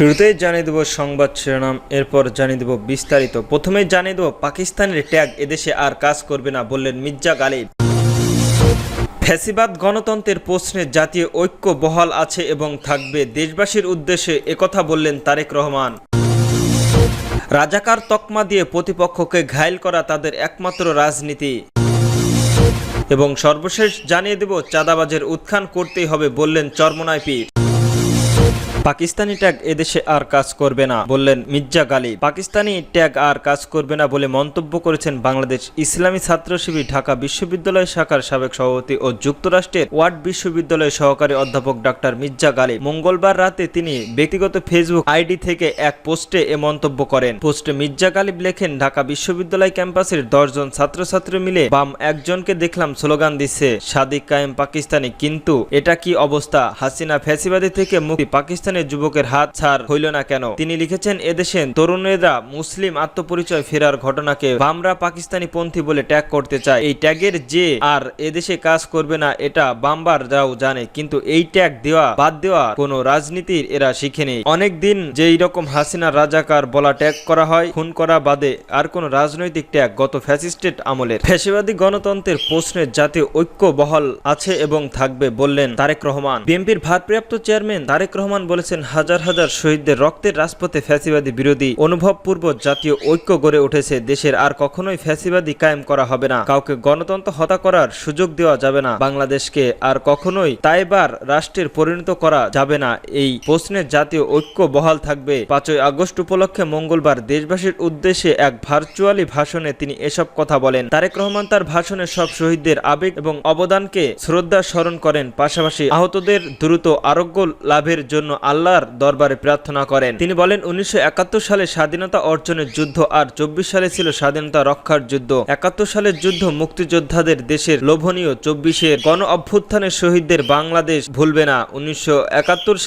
শুরুতেই জানিয়ে দেব সংবাদ শিরোনাম, এরপর জানিয়ে দেব বিস্তারিত। প্রথমেই জানিয়ে দেব, পাকিস্তানের ট্যাগ এদেশে আর কাজ করবে না বললেন মির্জা গালিব। ফ্যাসিবাদ গণতন্ত্রের প্রশ্নে জাতীয় ঐক্য বহাল আছে এবং থাকবে। দেশবাসীর উদ্দেশ্যে একথা বললেন তারেক রহমান। রাজাকার তকমা দিয়ে প্রতিপক্ষকে ঘায়ল করা তাদের একমাত্র রাজনীতি। এবং সর্বশেষ জানিয়ে দেব, চাঁদাবাজের উত্থান করতেই হবে বললেন চরমনায় পীর। পাকিস্তানি ট্যাগ এদেশে আর কাজ করবে না, বললেন মির্জা গালিব পাকিস্তানি ট্যাগ আর কাজ করবে না বলে মন্তব্য করেছেন বাংলাদেশ ইসলামী ছাত্র শিবির ঢাকা বিশ্ববিদ্যালয় শাখার সাবেক সভাপতি ও যুক্তরাষ্ট্রের ওয়ার্ড বিশ্ববিদ্যালয় সহকারী অধ্যাপক ডাক্তার মির্জা গালিব মঙ্গলবার রাতে তিনি ব্যক্তিগত ফেসবুক আইডি থেকে এক পোস্টে এ মন্তব্য করেন। পোস্টে মির্জা গালিব লেখেন, ঢাকা বিশ্ববিদ্যালয় ক্যাম্পাসের দশজন ছাত্রছাত্রী মিলে বাম একজনকে দেখলাম স্লোগান দিচ্ছে, সাদিক কায়েম পাকিস্তানি। কিন্তু এটা কি অবস্থা? হাসিনা ফ্যাসিবাদী থেকে মুক্তি পাকিস্তানের যুবকের হাত ছাড় হইল না কেন? তিনি লিখেছেন এদেশের তরুণেরা মুসলিম আত্মপরিচয় ফেরার ঘটনাকে বামরা পাকিস্তানি পন্থী বলে ট্যাগ করতে চায়। এই ট্যাগের যে আর এদেশে কাজ করবে না, এটা বামবাররাও জানে। কিন্তু এই ট্যাগ দেওয়া বাদ দেওয়া কোনো রাজনীতির এরা শিখেনি অনেক দিন যে রকম হাসিনা রাজাকার বলা ট্যাগ করা হয়, খুন করা বাদে আর কোন রাজনৈতিক ট্যাগ গত ফ্যাসিস্টেট আমলের। ফ্যাসিবাদী গণতন্ত্রের প্রশ্নে জাতীয় ঐক্য বহল আছে এবং থাকবে বললেন তারেক রহমান। বিএনপির ভারপ্রাপ্ত চেয়ারম্যান তারেক রহমান বলেছেন, হাজার হাজার শহীদদের রক্তের রাজপথে ফ্যাসিবাদী বিরোধী অনুভবপূর্বক জাতীয় ঐক্য গড়ে উঠেছে দেশের আর কখনোই ফ্যাসিবাদী কায়েম করা হবে না। কাউকে গণতন্ত্র হত্যা করার সুযোগ দেওয়া যাবে না। বাংলাদেশকে আর কখনোই তাইবার রাষ্ট্রের পরিণত করা যাবে না। এই প্রশ্নের জাতীয় ঐক্য বহাল থাকবে। পাঁচই আগস্ট উপলক্ষে মঙ্গলবার দেশবাসীর উদ্দেশ্যে এক ভার্চুয়ালি ভাষণে তিনি এসব কথা বলেন। তারেক রহমান তার ভাষণে সব শহীদদের আবেগ এবং অবদানকে শ্রদ্ধা স্মরণ করেন। পাশাপাশি আহতদের দ্রুত আরোগ্য লাভের জন্য আল্লাহর দরবারে প্রার্থনা করেন। তিনি বলেন, উনিশশো একাত্তর সালে স্বাধীনতা অর্জনের যুদ্ধ আর চব্বিশ সালে ছিল স্বাধীনতা রক্ষার যুদ্ধ। একাত্তর সালের যুদ্ধ মুক্তিযোদ্ধাদের দেশের লোভনীয় চব্বিশের গণ অভ্যুত্থানের শহীদদের বাংলাদেশ ভুলবে না। উনিশশো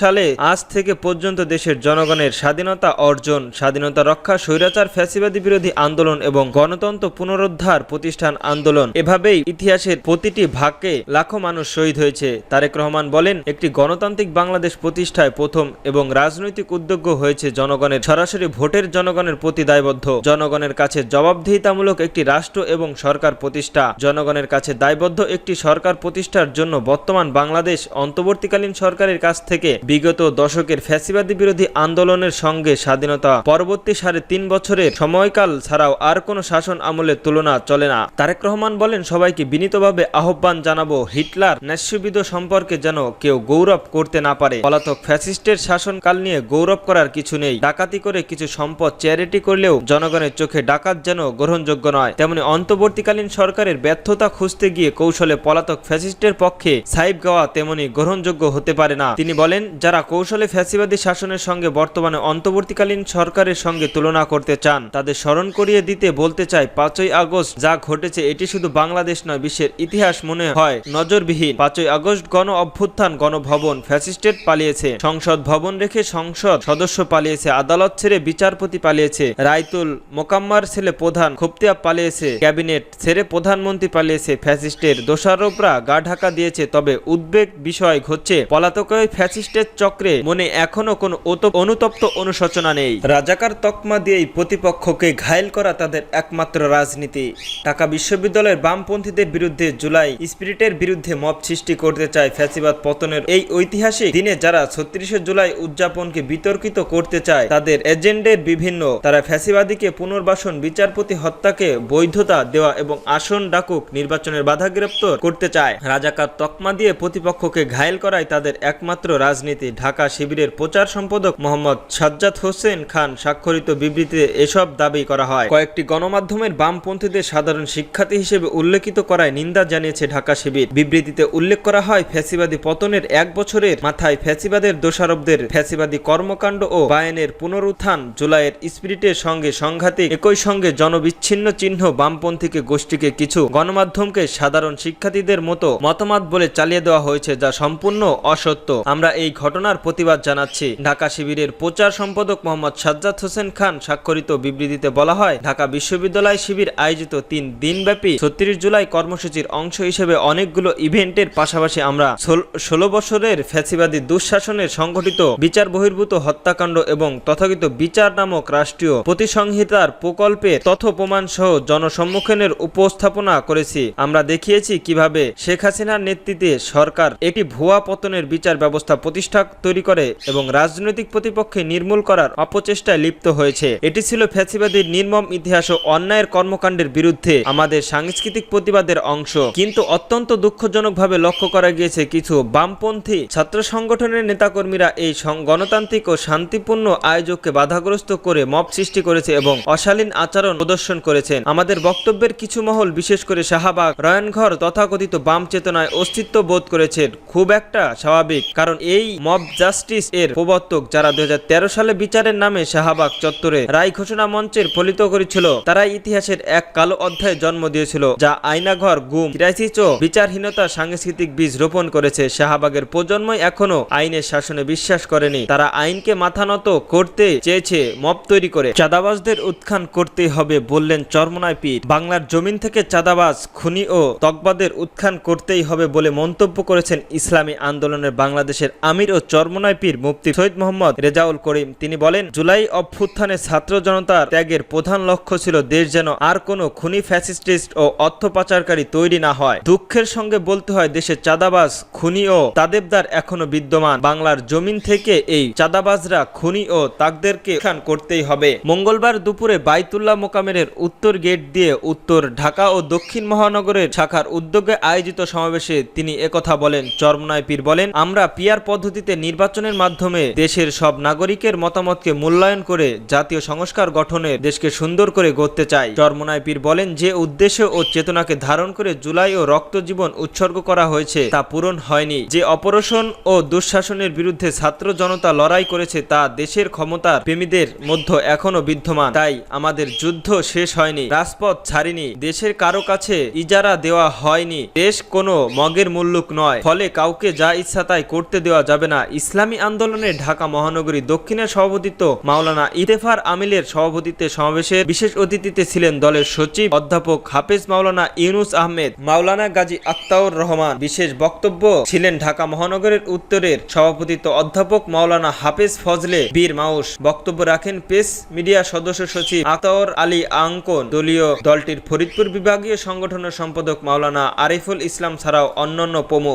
সালে আজ থেকে পর্যন্ত দেশের জনগণের স্বাধীনতা অর্জন, স্বাধীনতা রক্ষা, স্বৈরাচার, ফ্যাসিবাদী বিরোধী আন্দোলন এবং গণতন্ত্র পুনরুদ্ধার প্রতিষ্ঠান আন্দোলন এভাবেই ইতিহাসের প্রতিটি ভাগে লাখো মানুষ শহীদ হয়েছে। তারেক রহমান বলেন, একটি গণতান্ত্রিক বাংলাদেশ প্রতিষ্ঠায় প্রথম এবং রাজনৈতিক উদ্যোগ হয়েছে জনগণের সরাসরি ভোটের জনগণের প্রতি দায়বদ্ধ। জনগণের কাছে জবাবদিহিতামূলক একটি রাষ্ট্র এবং সরকার প্রতিষ্ঠা। জনগণের কাছে দায়বদ্ধ একটি সরকার প্রতিষ্ঠার জন্য বর্তমান বাংলাদেশ অন্তর্বর্তীকালীন সরকারের কাছ থেকে বিগত দশকের ফ্যাসিবাদী বিরোধী আন্দোলনের সঙ্গে স্বাধীনতা পরবর্তী সাড়ে তিন বছরের সময়কাল ছাড়াও আর কোনো শাসন আমলের তুলনা চলে না। তারেক রহমান বলেন, সবাইকে বিনীতভাবে আহ্বান জানাব, হিটলার ন্যাস্যবিদ সম্পর্কে যেন কেউ গৌরব করতে না পারে। পলাতক ফ্যাসিস্টের শাসনকাল নিয়ে গৌরব করার কিছু নেই। ডাকাতি করে কিছু সম্পদ চ্যারিটি করলেও জনগণের চোখে ডাকাত যেন গ্রহণযোগ্য নয়। তেমনি অন্তর্বর্তীকালীন সরকারের ব্যর্থতা খুঁজতে গিয়ে কৌশলে পলাতক ফ্যাসিস্টের পক্ষে সাইব গাওয়া তেমনি গ্রহণযোগ্য হতে পারে না। তিনি বলেন, যারা কৌশলে ফ্যাসিবাদী শাসনের সঙ্গে বর্তমানে অন্তর্বর্তীকালীন সরকারের সঙ্গে তুলনা করতে চান, তাদের স্মরণ করিয়ে দিতে বলতে চাই পাঁচই আগস্ট। যা ঘটেছে এটি শুধু বাংলাদেশ নয়, বিশ্বের ইতিহাস মনে হয় নজরবিহীন। পাঁচই আগস্ট গণ অভ্যুত্থান, গণভবন ফ্যাসিস্টেট পালিয়েছে। সংসদ ভবন রেখে সংসদ সদস্য পালিয়েছে। আদালত ছেড়ে বিচারপতি পালিয়েছে। রাইতুল মোকাম্মার ছেলে প্রধান খুপ্তিয়া পালিয়েছে। ক্যাবিনেট ছেড়ে প্রধানমন্ত্রী পালিয়েছে। ফ্যাসিস্টের দোষারোপরা গা ঢাকা দিয়েছে। তবে উদ্বেগ বিষয় ঘটছে। পলাতক ফ্যাসিস্টের চক্রে মনে এখনও কোনো অনুতপ্ত অনুশোচনা নেই। রাজাকার তকমা দিয়েই প্রতিপক্ষকে ঘায়েল করা তাদের একমাত্র রাজনীতি। ঢাকা বিশ্ববিদ্যালয়ের বামপন্থীদের বিরুদ্ধে জুলাই স্পিরিটের বিরুদ্ধে মব সৃষ্টি করতে চায় ফ্যাসিবাদ পতনের এই ঐতিহাসিক দিনে যারা ছত্রিশে জুলাই উদযাপনকে বিতর্কিত করতে চায়। তাদের এজেন্ডের বিভিন্ন, তারা ফ্যাসিবাদীকে পুনর্বাসন, বিচারপতি হত্যাকে বৈধতা দেওয়া এবং আসন ডাকুক নির্বাচনের বাধা গ্রেপ্তার করতে চায়। রাজাকার তকমা দিয়ে প্রতিপক্ষকে ঘায়েল করাই তাদের একমাত্র রাজনীতি। ঢাকা শিবিরের প্রচার সম্পাদক মোহাম্মদ সাজ্জাদ হোসেন খান স্বাক্ষরিত বিবৃতিতে এসব দাবি করা হয়। কয়েকটি গণমাধ্যমের বামপন্থীদের সাধারণ শিক্ষার্থী হিসেবে উল্লেখিত করায় নিন্দা জানিয়েছে ঢাকা শিবির। বিবৃতিতে উল্লেখ করা হয়, ফ্যাসিবাদী পতনের এক বছরের মাথায় ফ্যাসিবাদের দোষারোপদের ফ্যাসিবাদী কর্মকাণ্ড ও বায়ানের পুনরুত্থান জুলাইয়ের স্পিরিটের সঙ্গে সংঘাতিক, একই সঙ্গে জনবিচ্ছিন্ন চিহ্ন বামপন্থীকে গোষ্ঠীকে কিছু গণমাধ্যমকে সাধারণ শিক্ষার্থীদের মতো মতামত বলে চালিয়ে দেওয়া হয়েছে যা সম্পূর্ণ অসত্য। আমরা এই ঘটনার প্রতিবাদ জানাচ্ছি। ঢাকা শিবিরের প্রচার সম্পাদক মোহাম্মদ সাজ্জাদ হোসেন খান স্বাক্ষরিত বিবৃতিতে বলা হয়, ঢাকা বিশ্ববিদ্যালয় শিবির আয়োজিত তিন দিনব্যাপী ছত্রিশ জুলাই কর্মসূচির অংশ হিসেবে অনেকগুলো ইভেন্টের পাশাপাশি আমরা ষোল- বছরের ফ্যাসিবাদী দুঃশাসনের সংঘটিত বিচার বহির্ভূত হত্যাকাণ্ড এবং তথাকথিত বিচার নামক রাষ্ট্রীয় প্রতিসংহিতার প্রকল্পে তথ্য প্রমাণ সহ জনসম্মুখের উপস্থাপনা করেছি। আমরা দেখিয়েছি কীভাবে শেখ হাসিনার নেতৃত্বে সরকার একটি ভুয়া পতনের বিচার ব্যবস্থা প্রতিষ্ঠা তৈরি করে এবং রাজনৈতিক প্রতিপক্ষে নির্মূল করার অপচেষ্টায় লিপ্ত হয়েছে। এটি ছিল ফ্যাসিবাদীর নির্মম ইতিহাস ও অন্যায়ের কর্মকাণ্ডের বিরুদ্ধে আমাদের সাংস্কৃতিক প্রতিবাদের অংশ। কিন্তু অত্যন্ত দুঃখজনকভাবে লক্ষ্য করা গিয়েছে কিছু বামপন্থী ছাত্র সংগঠনের নেতাকর্মীরা এই গণতান্ত্রিক ও শান্তিপূর্ণ আয়োজককে বাধাগ্রস্ত করে মব সৃষ্টি করেছে এবং অশালীন আচরণ প্রদর্শন করেছেন। আমাদের বক্তব্যের কিছু মহল, বিশেষ করে শাহবাগ, রয়নঘর তথাকথিত বাম চেতনায় অস্তিত্ব বোধ করেছেন। খুব একটা স্বাভাবিক, কারণ এই মব জাস্টিস এর প্রবর্তক যারা দুই সালে বিচারের নামে শাহবাগ চত্বরে রায় ঘোষণা মঞ্চের ফলিত করেছিল তারা ইতিহাসের এক কালো অধ্যায় জন্ম দিয়েছিল, যা আয়নাঘর, গুম, ক্রাইসিস ও বিচারহীনতা সাংস্কৃতিক বীজ রোপণ করেছে। শাহবাগের প্রজন্মই এখনও আইনের শাসনে বিশ্বাস করেনি। তারা আইনকে মাথা নত করতে চেয়েছে, মব তৈরি করে। চাঁদাবাজদের উত্থান করতে হবে বললেন চরমনায় পীর। বাংলার জমিন থেকে চাঁদাবাজ, খুনি ও তকবাদের উত্থান করতেই হবে বলে মন্তব্য করেছেন ইসলামী আন্দোলনের বাংলাদেশের আমির ও চরমনায় পীর মুফতি সৈয়দ মোহাম্মদ রেজাউল করিম। তিনি বলেন, জুলাই অভ্যুত্থানে ছাত্র জনতার ত্যাগের প্রধান লক্ষ্য ছিল দেশ যেন আর কোনো খুনি ফ্যাসিস্টিস্ট ও অর্থ পাচারকারী তৈরি না হয়। দুঃখের সঙ্গে বলতে হয়, দেশে চাঁদাবাজ, খুনি ও তাদেবদার এখনও বিদ্যমান। বাংলার জমিন থেকে এই চাঁদাবাজরা খুনি ও তাকদেরকে উত্থান করতেই হবে। মঙ্গলবার দুপুরে বাইতুল্লাহ মোকামের উত্তর গেট দিয়ে উত্তর ঢাকা ও দক্ষিণ মহানগরের শাখার উদ্যোগে আয়োজিত সমাবেশে তিনি একথা বলেন। চরমনায় পীর বলেন, আমরা পিয়ার পদ্ধতিতে নির্বাচনের মাধ্যমে দেশের সব নাগরিকের মতামতকে মূল্যায়ন করে জাতীয় সংস্কার গঠনে দেশকে সুন্দর করে গড়তে চাই। চরমনায় পীর বলেন, যে উদ্দেশ্য ও চেতনাকে ধারণ করে জুলাই ও রক্ত জীবন উৎসর্গ করা হয়েছে তা পূরণ হয়নি। যে অপারেশন ও দুঃশাসনের বিরুদ্ধে ছাত্র জনতা লড়াই করেছে তা দেশের ক্ষমতার প্রেমীদের মধ্যে এখনও বিদ্যমান। তাই আমাদের যুদ্ধ শেষ হয়নি, রাজপথ ছাড়িনি, দেশের কারও কাছে ইজারা দেওয়া হয়নি, দেশ কোনো মগের মুল্লুক নয়। ফলে কাউকে যা ইচ্ছা তাই করতে দেওয়া যাবে না। ইসলামী আন্দোলনে ঢাকা মহানগরী দক্ষিণের সভাপতিত্ব মাওলানা ইতেফার আমিলের সভাপতিত্বে সমাবেশে বিশেষ অতিথিতে ছিলেন দলের সচিব অধ্যাপক হাফেজ মাওলানা ইউনুস আহমেদ, মাওলানা গাজী আক্তাউর রহমান। বিশেষ বক্তব্য ছিলেন ঢাকা মহানগরের উত্তরের সভাপতিত্ব অধ্যাপক মাওলানা হাফেজ ফজলে বীর মাউস বক্তব্য রাখেন পেস মিডিয়া সদস্য সচিব আতাওর আলী আঙ্কন। দলীয় দলটির ফরিদপুর বিভাগীয় সংগঠনের সম্পাদক মাওলানা আরিফুল ইসলাম ছাড়াও অন্যান্য প্রমুখ।